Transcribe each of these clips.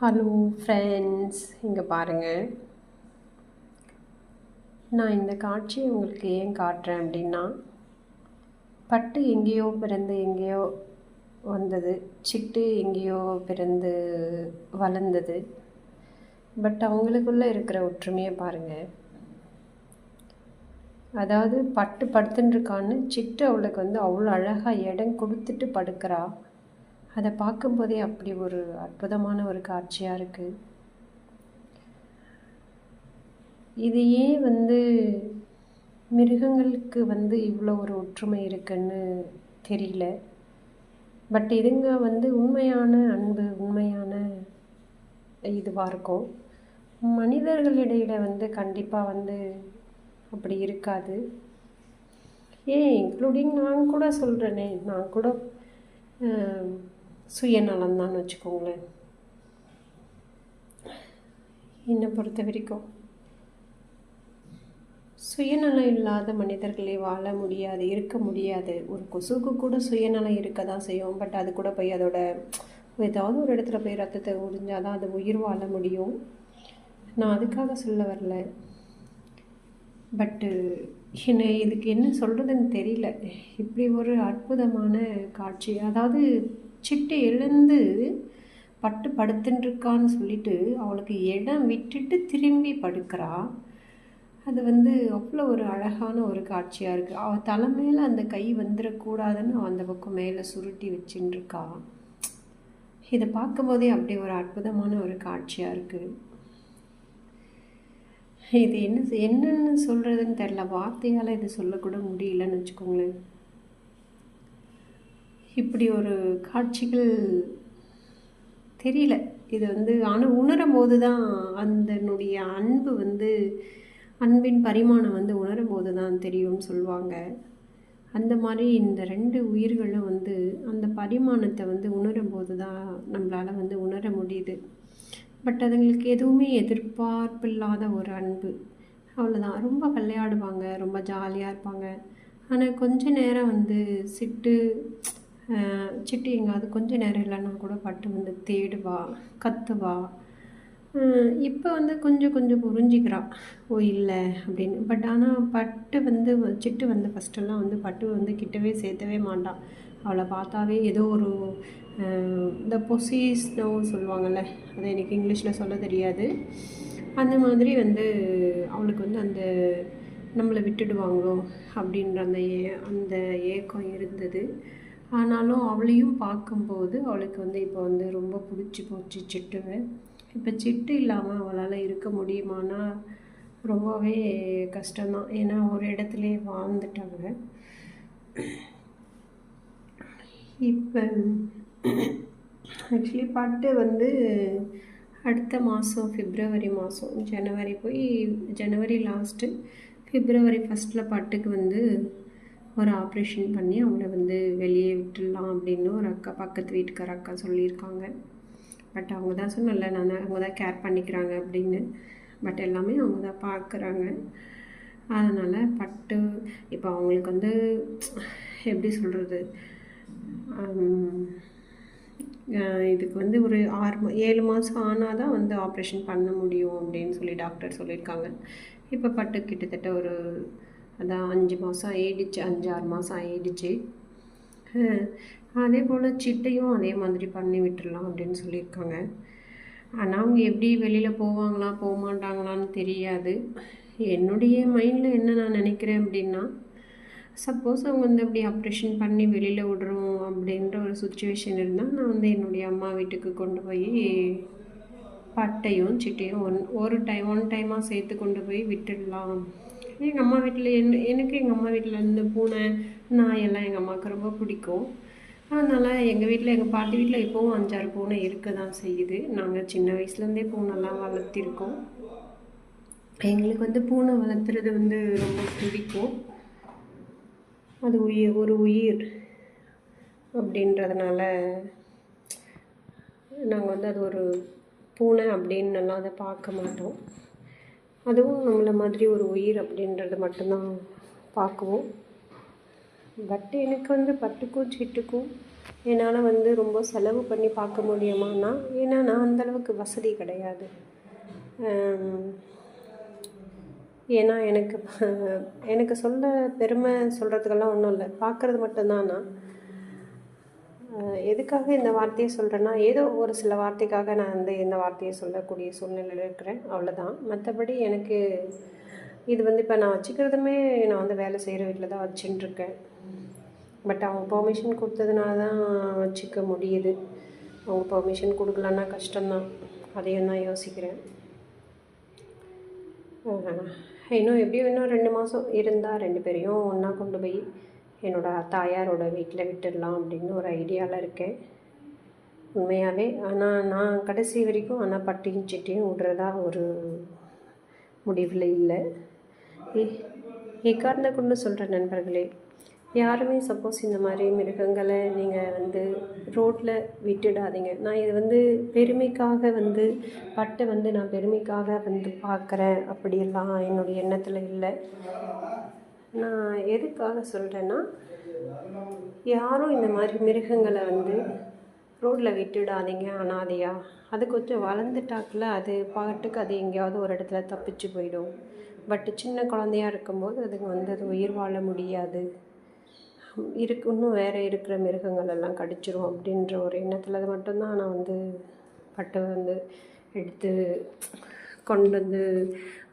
Hello friends இங்கே பாருங்கள் நான் இந்த காட்சியை உங்களுக்கு ஏன் காட்டுறேன் அப்படின்னா பட்டு எங்கேயோ பிறந்து எங்கேயோ வந்தது சிட்டு எங்கேயோ பிறந்து வளர்ந்தது. பட் அவங்களுக்குள்ளே இருக்கிற ஒற்றுமையை பாருங்கள் அதாவது பட்டு படுத்துட்டுருக்கான்னு சிட்டு அவளுக்கு வந்து அவ்வளோ அழகாக இடம் கொடுத்துட்டு படுக்கிறா. அதை பார்க்கும்போதே அப்படி ஒரு அற்புதமான ஒரு காட்சியாக இருக்குது இது ஏன் வந்து மிருகங்களுக்கு வந்து இவ்வளோ ஒரு ஒற்றுமை இருக்குன்னு தெரியல. பட் இதுங்க வந்து உண்மையான அன்பு உண்மையான இதுவாக இருக்கும். மனிதர்களிடையில வந்து கண்டிப்பாக வந்து அப்படி இருக்காது. ஏன்? இன்க்ளூடிங் நான் கூட சொல்கிறேனே நான் கூட சுயநலம்தான் வச்சுக்கோங்களேன். என்னை பொறுத்த வரைக்கும் சுயநலம் இல்லாத மனிதர்களே வாழ முடியாது இருக்க முடியாது. ஒரு கொசுக்கு கூட சுயநலம் இருக்க தான் செய்யும். பட் அது கூட போய் அதோட ஏதாவது ஒரு இடத்துல போய் ரத்தத்தை உறிஞ்சால் தான் அது உயிர் வாழ முடியும். நான் அதுக்காக சொல்ல வரல. பட்டு என்னை இதுக்கு என்ன சொல்கிறதுன்னு தெரியல. இப்படி ஒரு அற்புதமான காட்சி அதாவது சிட்டு எழுந்து பட்டு படுத்துட்டுருக்கான்னு சொல்லிட்டு அவளுக்கு இடம் விட்டுட்டு திரும்பி படுக்கிறா. அது வந்து அவ்வளோ ஒரு அழகான ஒரு காட்சியாக இருக்குது அவள் தலை மேலே அந்த கை வந்துடக்கூடாதுன்னு அந்த பக்கம் மேலே சுருட்டி வச்சுட்டுருக்கா இதை பார்க்கும்போதே அப்படி ஒரு அற்புதமான ஒரு காட்சியாக இருக்குது இது என்ன என்னென்னு சொல்கிறதுன்னு தெரில வார்த்தையால் இது சொல்லக்கூட முடியலன்னு வச்சுக்கோங்களேன். இப்படி ஒரு காட்சிகள் தெரியல. இது வந்து ஆனால் உணரும் போது தான் அதனுடைய அன்பு வந்து அன்பின் பரிமாணம் வந்து உணரும் போது தான் தெரியும்னு சொல்லுவாங்க. அந்த மாதிரி இந்த ரெண்டு உயிர்களும் வந்து அந்த பரிமாணத்தை வந்து உணரும் போது தான் நம்மளால் வந்து உணர முடியுது. பட் அதுங்களுக்கு எதுவுமே எதிர்பார்ப்பு இல்லாத ஒரு அன்பு. அவ்வளோதான் ரொம்ப விளையாடுவாங்க. ரொம்ப ஜாலியாக இருப்பாங்க. ஆனால் கொஞ்ச நேரம் வந்து சிட்டு சிட்டு எங்காவது கொஞ்ச நேரம் இல்லைன்னா கூட பட்டு வந்து தேடுவா கத்துவா. இப்போ வந்து கொஞ்சம் கொஞ்சம் புரிஞ்சிக்கிறா. ஓ இல்லை அப்படின்னு. பட் ஆனால் பட்டு வந்து சிட்டு வந்து ஃபஸ்ட்டெல்லாம் வந்து பட்டு வந்து கிட்டவே சேர்த்தவே மாட்டான் அவளை பார்த்தாவே ஏதோ ஒரு இந்த பொசிஸ் சொல்லுவாங்கள்ல அதை எனக்கு இங்கிலீஷில் சொல்ல தெரியாது. அந்த மாதிரி வந்து அவளுக்கு வந்து அந்த நம்மளை விட்டுடுவாங்களோ அப்படின்ற அந்த ஏ அந்த ஏக்கம் இருந்தது. ஆனாலும் அவளையும் பார்க்கும்போது அவளுக்கு வந்து இப்போ வந்து ரொம்ப பிடிச்சி போச்சு சிட்டுவை இப்போ சிட்டு இல்லாமல் அவளால் இருக்க முடியுமானா ரொம்பவே கஷ்டம்தான். ஏன்னா ஒரு இடத்துலே வாழ்ந்துட்டாங்க. இப்போ ஆக்சுவலி பாட்டு வந்து அடுத்த மாதம் பிப்ரவரி மாதம் ஜனவரி போய் ஜனவரி லாஸ்ட்டு பிப்ரவரி ஃபஸ்ட்டில் பாட்டுக்கு வந்து ஒரு ஆப்ரேஷன் பண்ணி அவங்கள வந்து வெளியே விட்டுடலாம் அப்படின்னு ஒரு அக்கா பக்கத்து வீட்டுக்கார அக்கா சொல்லியிருக்காங்க. பட் அவங்க தான் சொன்னல நான் அவங்க தான் கேர் பண்ணிக்கிறாங்க அப்படின்னு. பட் எல்லாமே அவங்க தான் பார்க்குறாங்க. அதனால் பட்டு இப்போ அவங்களுக்கு வந்து எப்படி சொல்கிறது இதுக்கு வந்து ஒரு ஆறு ஏழு மாதம் ஆனால் தான் வந்து ஆப்ரேஷன் பண்ண முடியும் அப்படின்னு சொல்லி டாக்டர் சொல்லியிருக்காங்க. இப்போ பட்டு கிட்டத்தட்ட ஒரு அதான் அஞ்சு மாதம் ஆயிடுச்சு அஞ்சு ஆறு மாதம் ஆயிடுச்சு அதே போல் சிட்டையும் அதே மாதிரி பண்ணி விட்டுடலாம் அப்படின்னு சொல்லியிருக்காங்க. ஆனால் அவங்க எப்படி வெளியில் போவாங்களா போக மாட்டாங்களான்னு தெரியாது. என்னுடைய மைண்டில் என்ன நான் நினைக்கிறேன் அப்படின்னா சப்போஸ் அவங்க வந்து அப்படி ஆப்ரேஷன் பண்ணி வெளியில் விடுறோம் அப்படின்ற ஒரு சுச்சுவேஷன் இருந்தால் நான் வந்து என்னுடைய அம்மா வீட்டுக்கு கொண்டு போய் பட்டையும் சிட்டையும் ஒன் ஒரு டைம் ஒன் டைமாக சேர்த்து கொண்டு போய் விட்டுடலாம். எங்கள் அம்மா வீட்டில் என் எனக்கு எங்கள் அம்மா வீட்டில் இருந்து பூனை நாயெல்லாம் எங்கள் அம்மாவுக்கு ரொம்ப பிடிக்கும். அதனால் எங்கள் வீட்டில் எங்கள் பாட்டி வீட்டில் இப்போவும் அஞ்சாறு பூனை இருக்க தான் செய்யுது. நாங்கள் சின்ன வயசுலேருந்தே பூனைலாம் வளர்த்திருக்கோம். எங்களுக்கு வந்து பூனை வளர்த்துறது வந்து ரொம்ப பிடிக்கும். அது உயிர் ஒரு உயிர் அப்படின்றதுனால நாங்கள் வந்து அது ஒரு பூனை அப்படின்னுலாம் அதை பார்க்க மாட்டோம். அதுவும் நம்மளை மாதிரி ஒரு உயிர் அப்படின்றது மட்டும்தான் பார்க்குவோம். பட் எனக்கு வந்து பட்டுக்கும் சிட்டுக்கும் என்னால் வந்து ரொம்ப செலவு பண்ணி பார்க்க முடியுமான்னா ஏன்னா நான் அந்தளவுக்கு வசதி கிடையாது. ஏன்னா எனக்கு எனக்கு சொல்ல பெருமை சொல்கிறதுக்கெல்லாம் ஒன்றும் இல்லை. பார்க்குறது மட்டும்தான்? நான் எதுக்காக இந்த வார்த்தையை சொல்கிறேன்னா ஏதோ ஒரு சில வார்த்தைக்காக நான் வந்து இந்த வார்த்தையை சொல்லக்கூடிய சூழ்நிலையில் இருக்கிறேன். அவ்வளோதான் மற்றபடி எனக்கு இது வந்து இப்போ நான் வச்சுக்கிறதுமே நான் வந்து வேலை செய்கிற வீட்டில் தான் வச்சுட்டுருக்கேன். பட் அவங்க பர்மிஷன் கொடுத்ததுனால தான் வச்சுக்க முடியுது. அவங்க பர்மிஷன் கொடுக்கலன்னா கஷ்டம்தான். அதையும் தான் யோசிக்கிறேன். இன்னும் எப்படியும் இன்னும் ரெண்டு மாதம் இருந்தால் ரெண்டு பேரையும் ஒன்றா கொண்டு போய் என்னோடய தாயாரோட வீட்டில் விட்டுடலாம் அப்படின்னு ஒரு ஐடியாவில் இருக்கேன். உண்மையாகவே ஆனால் நான் கடைசி வரைக்கும் ஆனால் பட்டியும் சிட்டியும் விடுறதா ஒரு முடிவில் இல்லை. ஏ எக்காரணத்தை கொண்டு சொல்கிற நண்பர்களே யாருமே சப்போஸ் இந்த மாதிரி மிருகங்களை நீங்கள் வந்து ரோட்டில் விட்டுடாதீங்க. நான் இது வந்து பெருமைக்காக வந்து பட்டை வந்து நான் பெருமைக்காக வந்து பார்க்குறேன் அப்படியெல்லாம் என்னுடைய எண்ணத்தில் இல்லை. நான் எதுக்காக சொல்கிறேன்னா யாரும் இந்த மாதிரி மிருகங்களை வந்து ரோட்டில் விட்டுடாதீங்க அனாதையா. அது கொஞ்சம் வளர்ந்துட்டாக்குல அது பாட்டுக்கு அது எங்கேயாவது ஒரு இடத்துல தப்பிச்சு போயிடும். பட் சின்ன குழந்தையா இருக்கும்போது அதுங்க வந்து அது உயிர் வாழ முடியாது. இருக்கு இன்னும் வேறு இருக்கிற மிருகங்கள் எல்லாம் கடிச்சிரும் அப்படின்ற ஒரு எண்ணத்தில் அது மட்டும்தான் நான் வந்து பட்டை வந்து எடுத்து கொண்டு வந்து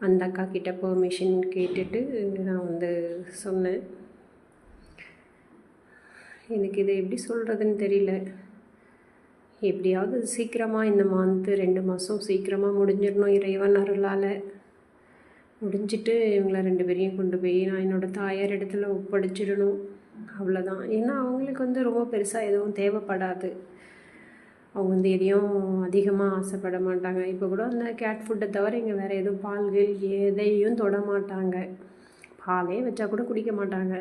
அந்த அக்கா கிட்ட பெர்மிஷன் கேட்டுட்டு நான் வந்து சொன்னேன். எனக்கு இதை எப்படி சொல்கிறதுன்னு தெரியல. எப்படியாவது சீக்கிரமாக இந்த மந்த்து ரெண்டு மாதம் சீக்கிரமாக முடிஞ்சிடணும் இறைவன் அருளால். முடிஞ்சிட்டு இவங்கள ரெண்டு பேரையும் கொண்டு போய் நான் என்னோடய தாயார் இடத்துல ஒப்படைச்சிடணும். அவ்வளோதான் ஏன்னா அவங்களுக்கு வந்து ரொம்ப பெருசாக எதுவும் தேவைப்படாது. அவங்க வந்து எதையும் அதிகமாக ஆசைப்பட மாட்டாங்க. இப்போ கூட அந்த கேட் ஃபுட்டை தவிர இங்கே வேறு எதுவும் பால்கள் எதையும் தொட மாட்டாங்க. பாலே வச்சா கூட குடிக்க மாட்டாங்க.